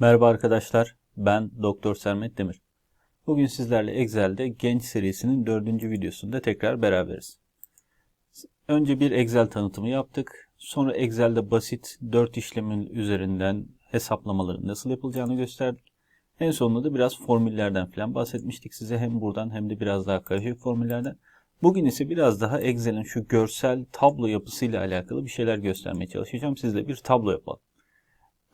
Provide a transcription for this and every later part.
Merhaba arkadaşlar, ben Doktor Sermet Demir. Bugün sizlerle Excel'de Genç serisinin dördüncü videosunda tekrar beraberiz. Önce bir Excel tanıtımı yaptık. Sonra Excel'de basit 4 işlemin üzerinden hesaplamaların nasıl yapılacağını gösterdik. En sonunda da biraz formüllerden falan bahsetmiştik size. Hem buradan hem de biraz daha karışık formüllerden. Bugün ise biraz daha Excel'in şu görsel tablo yapısıyla alakalı bir şeyler göstermeye çalışacağım. Sizle bir tablo yapalım.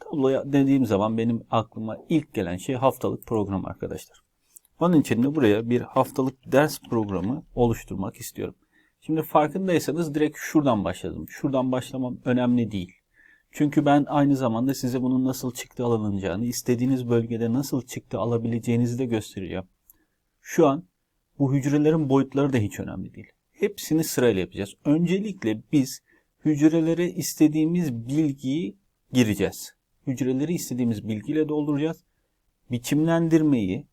Tabloya dediğim zaman benim aklıma ilk gelen şey haftalık program arkadaşlar. Onun için de buraya bir haftalık ders programı oluşturmak istiyorum. Şimdi farkındaysanız direkt şuradan başladım. Şuradan başlamam önemli değil. Çünkü ben aynı zamanda size bunun nasıl çıktı alınacağını, istediğiniz bölgede nasıl çıktı alabileceğinizi de göstereceğim. Şu an bu hücrelerin boyutları da hiç önemli değil. Hepsini sırayla yapacağız. Öncelikle biz hücrelere istediğimiz bilgiyi gireceğiz. Hücreleri istediğimiz bilgiyle dolduracağız. Biçimlendirmeyi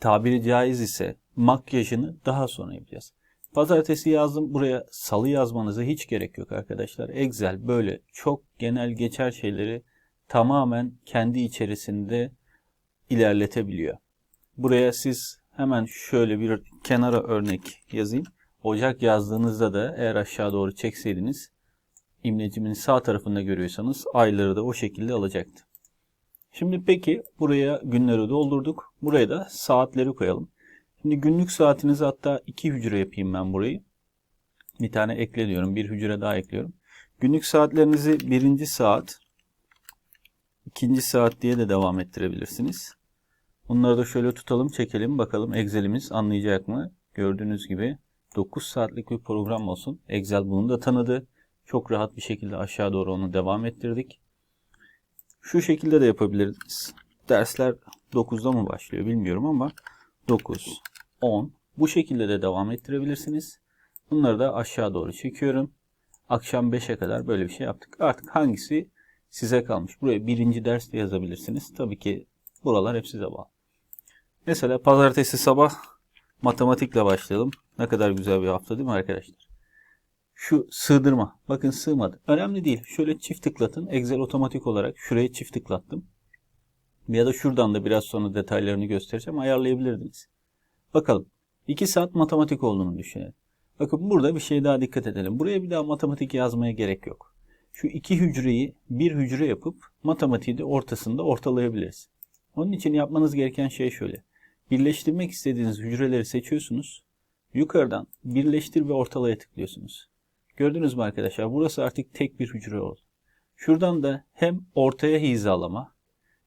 tabiri caiz ise makyajını daha sonra yapacağız. Pazartesi yazdım buraya salı yazmanıza hiç gerek yok arkadaşlar. Excel böyle çok genel geçer şeyleri tamamen kendi içerisinde ilerletebiliyor. Buraya siz hemen şöyle bir kenara örnek yazayım. Ocak yazdığınızda da eğer aşağı doğru çekseydiniz imlecimin sağ tarafında görüyorsanız ayları da o şekilde alacaktı. Şimdi peki buraya günleri doldurduk. Buraya da saatleri koyalım. Şimdi günlük saatinizi hatta iki hücre yapayım ben burayı. Bir tane ekle diyorum. Bir hücre daha ekliyorum. Günlük saatlerinizi birinci saat, ikinci saat diye de devam ettirebilirsiniz. Bunları da şöyle tutalım çekelim bakalım Excel'imiz anlayacak mı? Gördüğünüz gibi 9 saatlik bir program olsun. Excel bunu da tanıdı. Çok rahat bir şekilde aşağı doğru onu devam ettirdik. Şu şekilde de yapabiliriz. Dersler 9'da mı başlıyor bilmiyorum ama 9, 10 bu şekilde de devam ettirebilirsiniz. Bunları da aşağı doğru çekiyorum. Akşam 5'e kadar böyle bir şey yaptık. Artık hangisi size kalmış. Buraya birinci ders de yazabilirsiniz. Tabii ki buralar hep size bağlı. Mesela pazartesi sabah matematikle başlayalım. Ne kadar güzel bir hafta değil mi arkadaşlar? Şu sığdırma. Bakın sığmadı. Önemli değil. Şöyle çift tıklatın. Excel otomatik olarak şuraya çift tıklattım. Ya da şuradan da biraz sonra detaylarını göstereceğim. Ayarlayabilirdiniz. Bakalım. 2 saat matematik olduğunu düşünelim. Bakın burada bir şey daha dikkat edelim. Buraya bir daha matematik yazmaya gerek yok. Şu iki hücreyi bir hücre yapıp matematiği de ortasında ortalayabiliriz. Onun için yapmanız gereken şey şöyle. Birleştirmek istediğiniz hücreleri seçiyorsunuz. Yukarıdan birleştir ve ortalaya tıklıyorsunuz. Gördünüz mü arkadaşlar? Burası artık tek bir hücre oldu. Şuradan da hem ortaya hizalama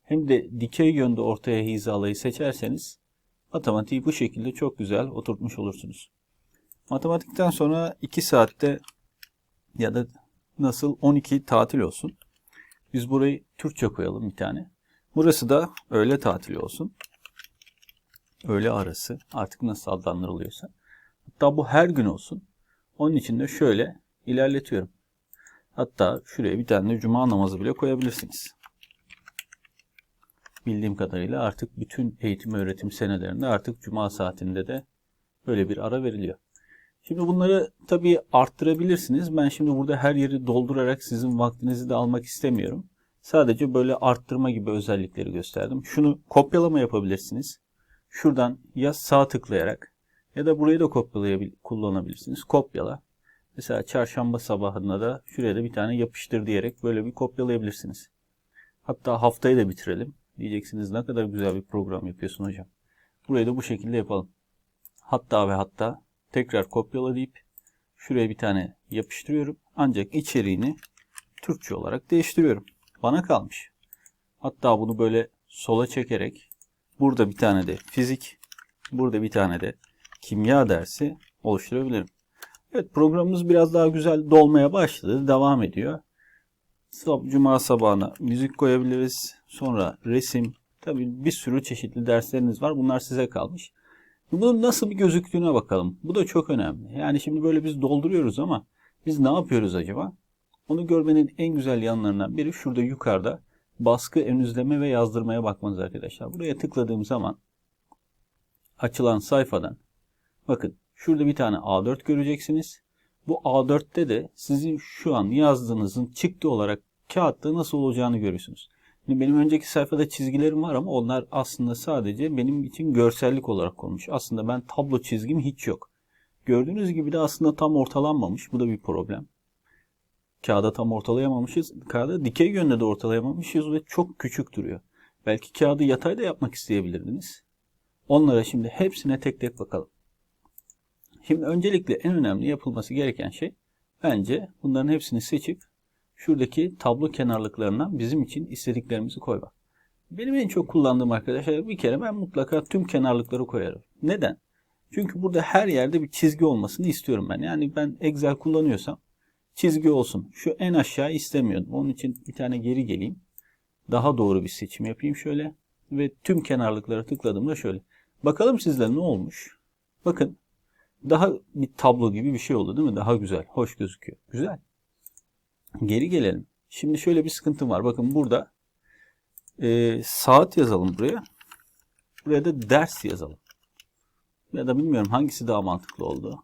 hem de dikey yönde ortaya hizalayı seçerseniz matematiği bu şekilde çok güzel oturtmuş olursunuz. Matematikten sonra 2 saatte ya da nasıl 12 tatil olsun. Biz burayı Türkçe koyalım bir tane. Burası da öğle tatili olsun. Öğle arası artık nasıl adlandırılıyorsa. Hatta bu her gün olsun. Onun için de şöyle ilerletiyorum. Hatta şuraya bir tane de cuma namazı bile koyabilirsiniz. Bildiğim kadarıyla artık bütün eğitim öğretim senelerinde artık cuma saatinde de böyle bir ara veriliyor. Şimdi bunları tabii arttırabilirsiniz. Ben şimdi burada her yeri doldurarak sizin vaktinizi de almak istemiyorum. Sadece böyle arttırma gibi özellikleri gösterdim. Şunu kopyalama yapabilirsiniz. Şuradan ya sağ tıklayarak ya da burayı da kopyalayabil kullanabilirsiniz. Kopyala. Mesela çarşamba sabahında da şuraya da bir tane yapıştır diyerek böyle bir kopyalayabilirsiniz. Hatta haftayı da bitirelim. Diyeceksiniz ne kadar güzel bir program yapıyorsun hocam. Burayı da bu şekilde yapalım. Hatta ve hatta tekrar kopyala deyip şuraya bir tane yapıştırıyorum. Ancak içeriğini Türkçe olarak değiştiriyorum. Bana kalmış. Hatta bunu böyle sola çekerek burada bir tane de fizik, burada bir tane de kimya dersi oluşturabilirim. Evet programımız biraz daha güzel dolmaya başladı. Devam ediyor. Cuma sabahına müzik koyabiliriz. Sonra resim. Tabii bir sürü çeşitli dersleriniz var. Bunlar size kalmış. Bunun nasıl bir gözüktüğüne bakalım. Bu da çok önemli. Yani şimdi böyle biz dolduruyoruz ama biz ne yapıyoruz acaba? Onu görmenin en güzel yanlarından biri şurada yukarıda baskı, enüzleme ve yazdırmaya bakmanız arkadaşlar. Buraya tıkladığım zaman açılan sayfadan bakın şurada bir tane A4 göreceksiniz. Bu A4'te de sizin şu an yazdığınızın çıktı olarak kağıtta nasıl olacağını görüyorsunuz. Şimdi benim önceki sayfada çizgilerim var ama onlar aslında sadece benim için görsellik olarak konmuş. Aslında ben tablo çizgim hiç yok. Gördüğünüz gibi de aslında tam ortalanmamış. Bu da bir problem. Kağıda tam ortalayamamışız. Kağıda dikey yönde de ortalayamamışız ve çok küçük duruyor. Belki kağıdı yatayda yapmak isteyebilirdiniz. Onlara şimdi hepsine tek tek bakalım. Şimdi öncelikle en önemli yapılması gereken şey bence bunların hepsini seçip şuradaki tablo kenarlıklarına bizim için istediklerimizi koymak. Benim en çok kullandığım arkadaşlar bir kere ben mutlaka tüm kenarlıkları koyarım. Neden? Çünkü burada her yerde bir çizgi olmasını istiyorum ben. Yani ben Excel kullanıyorsam çizgi olsun. Şu en aşağı istemiyordum. Onun için bir tane geri geleyim. Daha doğru bir seçim yapayım şöyle. Ve tüm kenarlıklara tıkladığımda şöyle. Bakalım sizde ne olmuş? Bakın daha bir tablo gibi bir şey oldu değil mi? Daha güzel, hoş gözüküyor. Güzel. Geri gelelim. Şimdi şöyle bir sıkıntım var. Bakın burada e, saat yazalım buraya. Buraya da ders yazalım. Ya da bilmiyorum hangisi daha mantıklı oldu.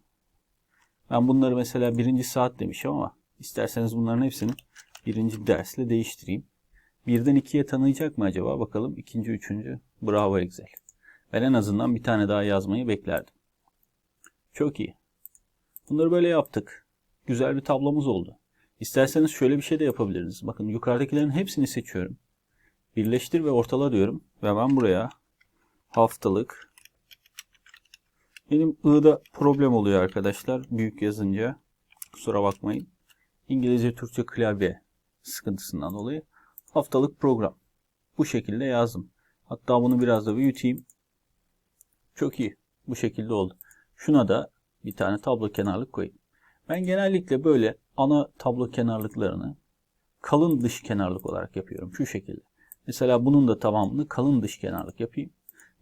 Ben bunları mesela birinci saat demişim ama isterseniz bunların hepsini birinci dersle değiştireyim. Birden ikiye tanıyacak mı acaba? Bakalım ikinci, üçüncü. Bravo Excel. Ben en azından bir tane daha yazmayı beklerdim. Çok iyi. Bunları böyle yaptık. Güzel bir tablomuz oldu. İsterseniz şöyle bir şey de yapabiliriz. Bakın yukarıdakilerin hepsini seçiyorum. Birleştir ve ortala diyorum. Ve ben buraya haftalık benim I'da problem oluyor arkadaşlar. Büyük yazınca. Kusura bakmayın. İngilizce Türkçe klavye sıkıntısından dolayı. Haftalık program. Bu şekilde yazdım. Hatta bunu biraz da büyüteyim. Çok iyi. Bu şekilde oldu. Şuna da bir tane tablo kenarlık koyayım. Ben genellikle böyle ana tablo kenarlıklarını kalın dış kenarlık olarak yapıyorum. Şu şekilde. Mesela bunun da tamamını kalın dış kenarlık yapayım.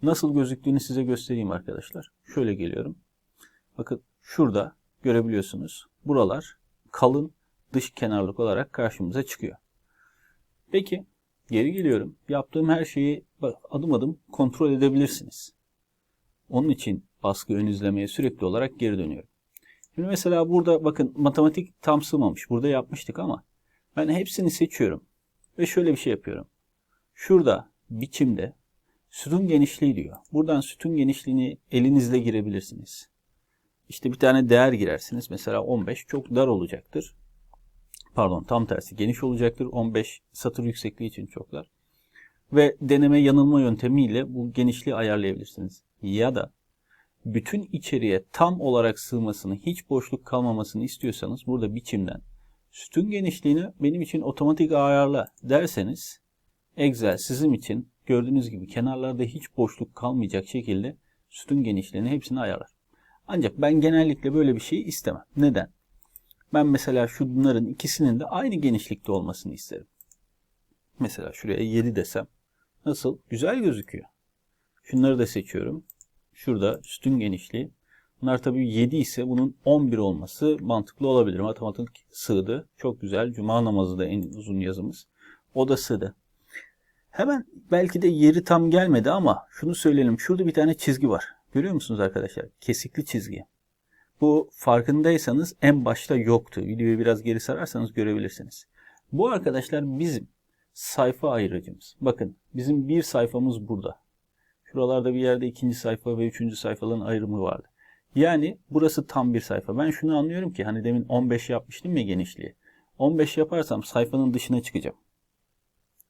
Nasıl gözüktüğünü size göstereyim arkadaşlar. Şöyle geliyorum. Bakın şurada görebiliyorsunuz. Buralar kalın dış kenarlık olarak karşımıza çıkıyor. Peki geri geliyorum. Yaptığım her şeyi adım adım kontrol edebilirsiniz. Onun için baskı ön izlemeye sürekli olarak geri dönüyorum. Şimdi mesela burada bakın matematik tam sığmamış. Burada yapmıştık ama ben hepsini seçiyorum. Ve şöyle bir şey yapıyorum. Şurada biçimde sütun genişliği diyor. Buradan sütun genişliğini elinizle girebilirsiniz. İşte bir tane değer girersiniz. Mesela 15 çok dar olacaktır. Pardon tam tersi geniş olacaktır. 15 satır yüksekliği için çok dar. Ve deneme yanılma yöntemiyle bu genişliği ayarlayabilirsiniz. Ya da bütün içeriye tam olarak sığmasını, hiç boşluk kalmamasını istiyorsanız burada biçimden sütun genişliğini benim için otomatik ayarla derseniz Excel sizin için gördüğünüz gibi kenarlarda hiç boşluk kalmayacak şekilde sütun genişliğini hepsini ayarlar. Ancak ben genellikle böyle bir şey istemem. Neden? Ben mesela şunların ikisinin de aynı genişlikte olmasını isterim. Mesela şuraya 7 desem nasıl? Güzel gözüküyor. Şunları da seçiyorum. Şurada sütun genişliği. Bunlar tabii 7 ise bunun 11 olması mantıklı olabilir. Matematik sığdı. Çok güzel. Cuma namazı da en uzun yazımız. O da sığdı. Hemen belki de yeri tam gelmedi ama şunu söyleyelim. Şurada bir tane çizgi var. Görüyor musunuz arkadaşlar? Kesikli çizgi. Bu farkındaysanız en başta yoktu. Videoyu biraz geri sararsanız görebilirsiniz. Bu arkadaşlar bizim sayfa ayırıcımız. Bakın bizim bir sayfamız burada. Şuralarda bir yerde ikinci sayfa ve üçüncü sayfaların ayrımı vardı. Yani burası tam bir sayfa. Ben şunu anlıyorum ki hani demin 15 yapmıştım ya genişliği. 15 yaparsam sayfanın dışına çıkacağım.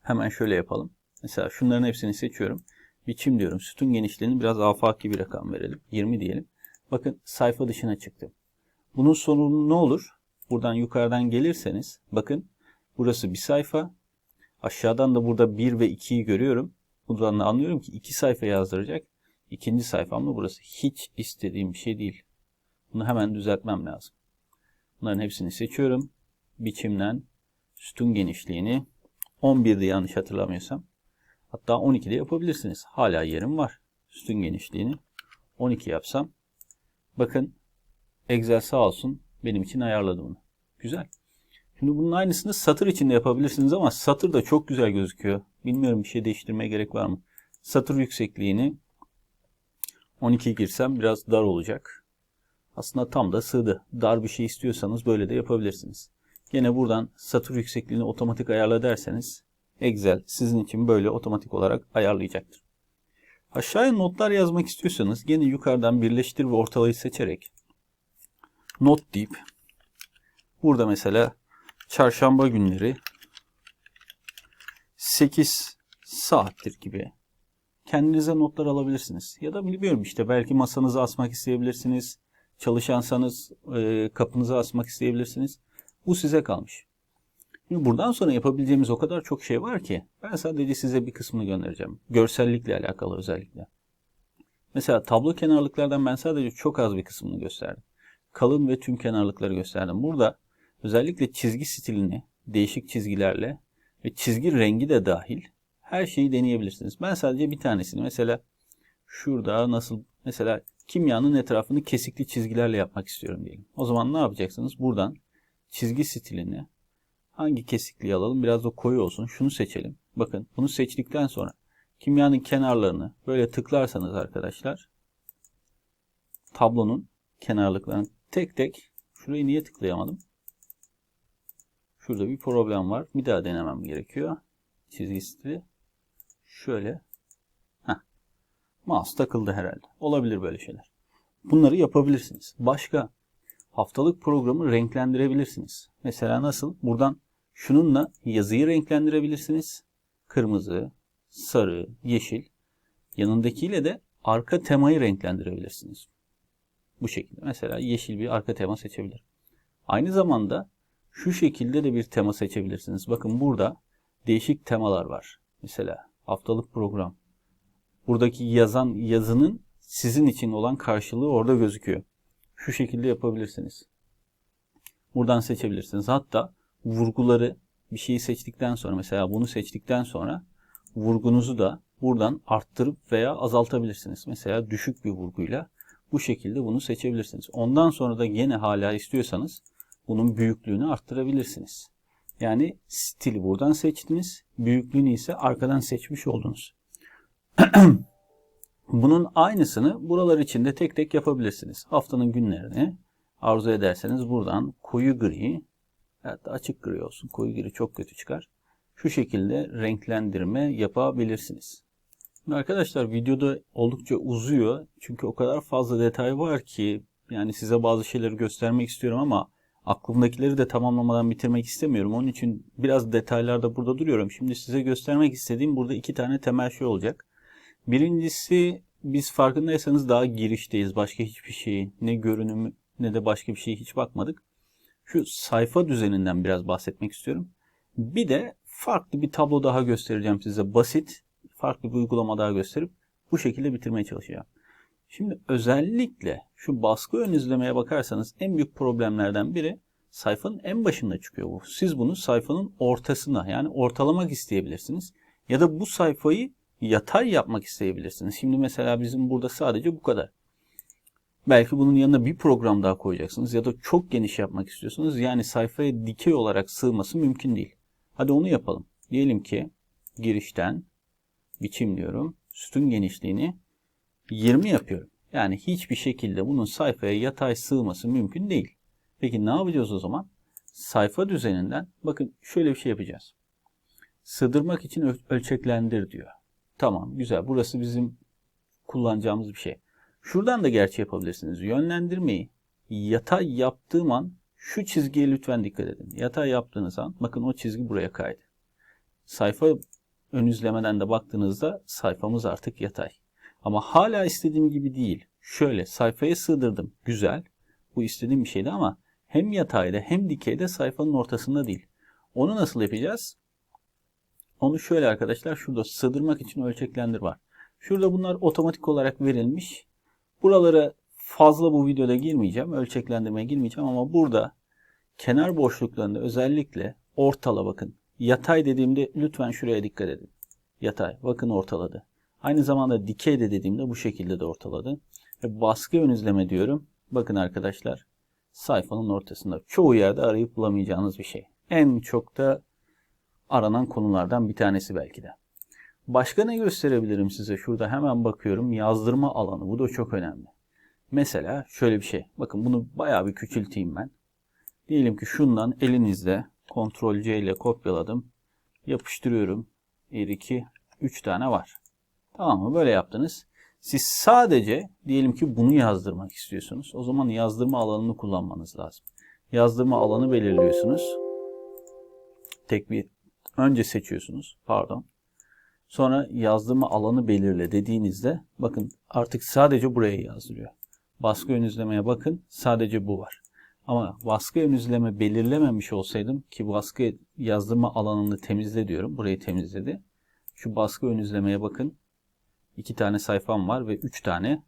Hemen şöyle yapalım. Mesela şunların hepsini seçiyorum. Biçim diyorum. Sütun genişliğini biraz afaki bir rakam verelim. 20 diyelim. Bakın sayfa dışına çıktım. Bunun sonu ne olur? Buradan yukarıdan gelirseniz bakın burası bir sayfa. Aşağıdan da burada 1 ve 2'yi görüyorum. Buradan da anlıyorum ki iki sayfa yazdıracak. İkinci sayfamda burası. Hiç istediğim bir şey değil. Bunu hemen düzeltmem lazım. Bunların hepsini seçiyorum. Biçimden sütun genişliğini 11'de yanlış hatırlamıyorsam. Hatta 12'de yapabilirsiniz. Hala yerim var. Sütun genişliğini 12 yapsam. Bakın Excel sağ olsun benim için ayarladı bunu. Güzel. Şimdi bunun aynısını satır içinde yapabilirsiniz ama satır da çok güzel gözüküyor. Bilmiyorum bir şey değiştirmeye gerek var mı? Satır yüksekliğini 12 girsem biraz dar olacak. Aslında tam da sığdı. Dar bir şey istiyorsanız böyle de yapabilirsiniz. Yine buradan satır yüksekliğini otomatik ayarla derseniz Excel sizin için böyle otomatik olarak ayarlayacaktır. Aşağıya notlar yazmak istiyorsanız gene yukarıdan birleştir ve ortalayı seçerek not deyip burada mesela çarşamba günleri 8 saattir gibi kendinize notlar alabilirsiniz. Ya da bilmiyorum işte belki masanıza asmak isteyebilirsiniz. Çalışansanız e, kapınıza asmak isteyebilirsiniz. Bu size kalmış. Şimdi buradan sonra yapabileceğimiz o kadar çok şey var ki ben sadece size bir kısmını göndereceğim. Görsellikle alakalı özellikle. Mesela tablo kenarlıklardan ben sadece çok az bir kısmını gösterdim. Kalın ve tüm kenarlıkları gösterdim. Burada özellikle çizgi stilini değişik çizgilerle ve çizgi rengi de dahil her şeyi deneyebilirsiniz. Ben sadece bir tanesini mesela şurada nasıl mesela kimyanın etrafını kesikli çizgilerle yapmak istiyorum diyelim. O zaman ne yapacaksınız? Buradan çizgi stilini hangi kesikliği alalım? Biraz da koyu olsun. Şunu seçelim. Bakın bunu seçtikten sonra kimyanın kenarlarını böyle tıklarsanız arkadaşlar tablonun kenarlıklarını tek tek şurayı niye tıklayamadım? Şurada bir problem var. Bir daha denemem gerekiyor. Çizgi stili. Şöyle. Heh. Mouse takıldı herhalde. Olabilir böyle şeyler. Bunları yapabilirsiniz. Başka haftalık programı renklendirebilirsiniz. Mesela nasıl? Buradan şununla yazıyı renklendirebilirsiniz. Kırmızı, sarı, yeşil. Yanındakiyle de arka temayı renklendirebilirsiniz. Bu şekilde. Mesela yeşil bir arka tema seçebilir. Aynı zamanda şu şekilde de bir tema seçebilirsiniz. Bakın burada değişik temalar var. Mesela haftalık program. Buradaki yazan yazının sizin için olan karşılığı orada gözüküyor. Şu şekilde yapabilirsiniz. Buradan seçebilirsiniz. Hatta vurguları bir şeyi seçtikten sonra mesela bunu seçtikten sonra vurgunuzu da buradan arttırıp veya azaltabilirsiniz. Mesela düşük bir vurguyla bu şekilde bunu seçebilirsiniz. Ondan sonra da yine hala istiyorsanız bunun büyüklüğünü arttırabilirsiniz. Yani stili buradan seçtiniz. Büyüklüğünü ise arkadan seçmiş oldunuz. Bunun aynısını buralar içinde tek tek yapabilirsiniz. Haftanın günlerini arzu ederseniz buradan koyu gri hatta açık gri olsun. Koyu gri çok kötü çıkar. Şu şekilde renklendirme yapabilirsiniz. Arkadaşlar videoda oldukça uzuyor. Çünkü o kadar fazla detay var ki yani size bazı şeyleri göstermek istiyorum ama aklımdakileri de tamamlamadan bitirmek istemiyorum. Onun için biraz detaylarda burada duruyorum. Şimdi size göstermek istediğim burada iki tane temel şey olacak. Birincisi biz farkındaysanız daha girişteyiz. Başka hiçbir şey ne görünümü ne de başka bir şeye hiç bakmadık. Şu sayfa düzeninden biraz bahsetmek istiyorum. Bir de farklı bir tablo daha göstereceğim size. Basit, farklı bir uygulama daha gösterip bu şekilde bitirmeye çalışacağım. Şimdi özellikle şu baskı ön izlemeye bakarsanız en büyük problemlerden biri sayfanın en başında çıkıyor bu. Siz bunu sayfanın ortasına yani ortalamak isteyebilirsiniz. Ya da bu sayfayı yatay yapmak isteyebilirsiniz. Şimdi mesela bizim burada sadece bu kadar. Belki bunun yanına bir program daha koyacaksınız ya da çok geniş yapmak istiyorsunuz. Yani sayfaya dikey olarak sığması mümkün değil. Hadi onu yapalım. Diyelim ki girişten biçim diyorum. Sütun genişliğini 20 yapıyorum. Yani hiçbir şekilde bunun sayfaya yatay sığması mümkün değil. Peki ne yapacağız o zaman? Sayfa düzeninden bakın şöyle bir şey yapacağız. Sığdırmak için ölçeklendir diyor. Tamam güzel. Burası bizim kullanacağımız bir şey. Şuradan da gerçi yapabilirsiniz. Yönlendirmeyi yatay yaptığım an şu çizgiye lütfen dikkat edin. Yatay yaptığınız an bakın o çizgi buraya kaydı. Sayfa ön izlemeden de baktığınızda sayfamız artık yatay. Ama hala istediğim gibi değil. Şöyle sayfaya sığdırdım. Güzel. Bu istediğim bir şeydi ama hem yatayda hem dikeyde sayfanın ortasında değil. Onu nasıl yapacağız? Onu şöyle arkadaşlar şurada sığdırmak için ölçeklendir var. Şurada bunlar otomatik olarak verilmiş. Buralara fazla bu videoda girmeyeceğim. Ölçeklendirmeye girmeyeceğim ama burada kenar boşluklarında özellikle ortala bakın. Yatay dediğimde lütfen şuraya dikkat edin. Yatay. Bakın ortaladı. Aynı zamanda dikey de dediğimde bu şekilde de ortaladı. Ve baskı ön izleme diyorum. Bakın arkadaşlar sayfanın ortasında. Çoğu yerde arayıp bulamayacağınız bir şey. En çok da aranan konulardan bir tanesi belki de. Başka ne gösterebilirim size? Şurada hemen bakıyorum. Yazdırma alanı. Bu da çok önemli. Mesela şöyle bir şey. Bakın bunu bayağı bir küçülteyim ben. Diyelim ki şundan elinizde Ctrl C ile kopyaladım. Yapıştırıyorum. 1, 2, 3 tane var. Tamam mı? Böyle yaptınız. Siz sadece diyelim ki bunu yazdırmak istiyorsunuz. O zaman yazdırma alanını kullanmanız lazım. Yazdırma alanı belirliyorsunuz. Tek bir önce seçiyorsunuz. Pardon. Sonra yazdırma alanı belirle dediğinizde bakın artık sadece buraya yazdırıyor. Baskı ön izlemeye bakın sadece bu var. Ama baskı ön izleme belirlememiş olsaydım ki baskı yazdırma alanını temizle diyorum. Burayı temizledi. Şu baskı ön izlemeye bakın. İki tane sayfam var ve üç tane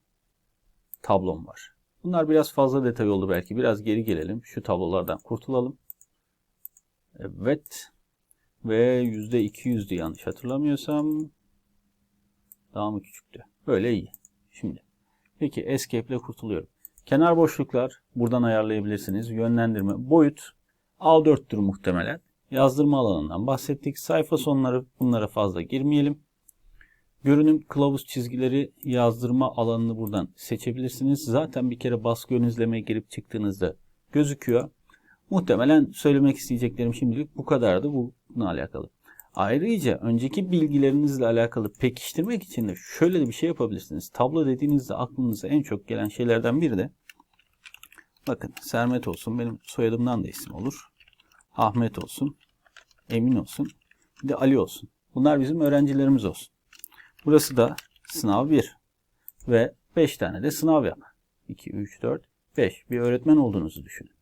tablom var. Bunlar biraz fazla detay oldu belki. Biraz geri gelelim. Şu tablolardan kurtulalım. Evet. Ve %200'dü yanlış hatırlamıyorsam. Daha mı küçüktü? Böyle iyi. Şimdi. Peki Escape ile kurtuluyorum. Kenar boşluklar buradan ayarlayabilirsiniz. Yönlendirme, boyut A4'tür muhtemelen. Yazdırma alanından bahsettik. Sayfa sonları bunlara fazla girmeyelim. Görünüm kılavuz çizgileri yazdırma alanını buradan seçebilirsiniz. Zaten bir kere baskı ön izlemeye girip çıktığınızda gözüküyor. Muhtemelen söylemek isteyeceklerim şimdilik bu kadardı bununla alakalı. Ayrıca önceki bilgilerinizle alakalı pekiştirmek için de şöyle de bir şey yapabilirsiniz. Tablo dediğinizde aklınıza en çok gelen şeylerden biri de bakın Sermet olsun benim soyadımdan da isim olur. Ahmet olsun. Emin olsun. Bir de Ali olsun. Bunlar bizim öğrencilerimiz olsun. Burası da sınav 1 ve 5 tane de sınav yap. 2, 3, 4, 5 bir öğretmen olduğunuzu düşünün.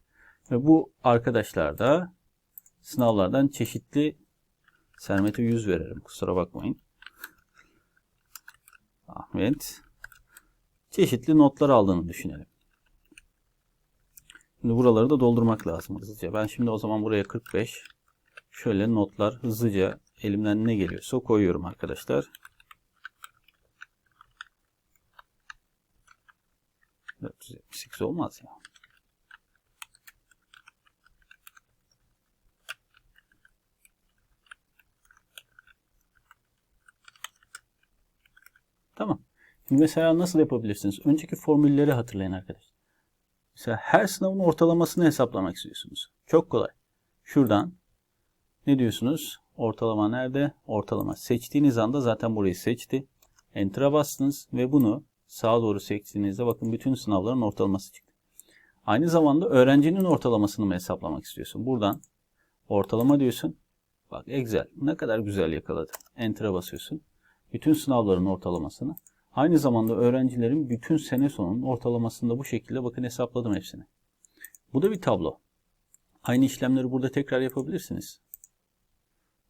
Ve bu arkadaşlar da sınavlardan çeşitli Sermet'e 100 verelim kusura bakmayın. Ahmet çeşitli notlar aldığını düşünelim. Şimdi buraları da doldurmak lazım hızlıca. Ben şimdi o zaman buraya 45 şöyle notlar hızlıca elimden ne geliyorsa koyuyorum arkadaşlar. 478 olmaz ya. Tamam. Şimdi mesela nasıl yapabilirsiniz? Önceki formülleri hatırlayın arkadaşlar. Mesela her sınavın ortalamasını hesaplamak istiyorsunuz. Çok kolay. Şuradan ne diyorsunuz? Ortalama nerede? Ortalama. Seçtiğiniz anda zaten burayı seçti. Enter'a bastınız ve bunu sağa doğru seçtiğinizde bakın bütün sınavların ortalaması çıktı. Aynı zamanda öğrencinin ortalamasını mı hesaplamak istiyorsun? Buradan ortalama diyorsun. Bak Excel ne kadar güzel yakaladı. Enter'a basıyorsun. Bütün sınavların ortalamasını. Aynı zamanda öğrencilerin bütün sene sonunun ortalamasını da bu şekilde bakın hesapladım hepsini. Bu da bir tablo. Aynı işlemleri burada tekrar yapabilirsiniz.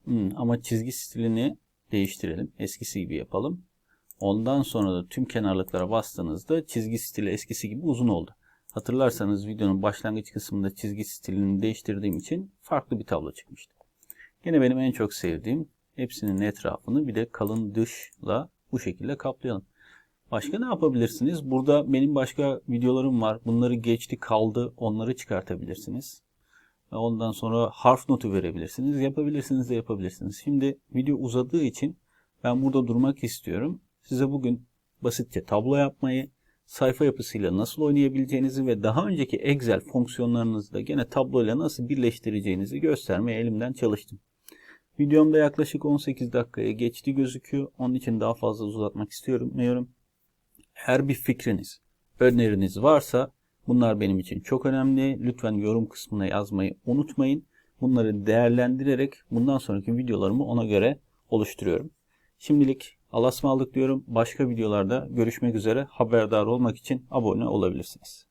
Hmm, ama çizgi stilini değiştirelim. Eskisi gibi yapalım. Ondan sonra da tüm kenarlıklara bastığınızda çizgi stili eskisi gibi uzun oldu. Hatırlarsanız videonun başlangıç kısmında çizgi stilini değiştirdiğim için farklı bir tablo çıkmıştı. Yine benim en çok sevdiğim hepsinin etrafını bir de kalın dışla bu şekilde kaplayalım. Başka ne yapabilirsiniz? Burada benim başka videolarım var. Bunları geçti kaldı onları çıkartabilirsiniz. Ondan sonra harf notu verebilirsiniz. Yapabilirsiniz de yapabilirsiniz. Şimdi video uzadığı için ben burada durmak istiyorum. Size bugün basitçe tablo yapmayı, sayfa yapısıyla nasıl oynayabileceğinizi ve daha önceki Excel fonksiyonlarınızı da gene tabloyla nasıl birleştireceğinizi göstermeye elimden çalıştım. Videomda yaklaşık 18 dakikaya geçti gözüküyor. Onun için daha fazla uzatmak istiyorum. Eğer bir fikriniz, öneriniz varsa bunlar benim için çok önemli. Lütfen yorum kısmına yazmayı unutmayın. Bunları değerlendirerek bundan sonraki videolarımı ona göre oluşturuyorum. Şimdilik Allah'a ısmarladık diyorum. Başka videolarda görüşmek üzere. Haberdar olmak için abone olabilirsiniz.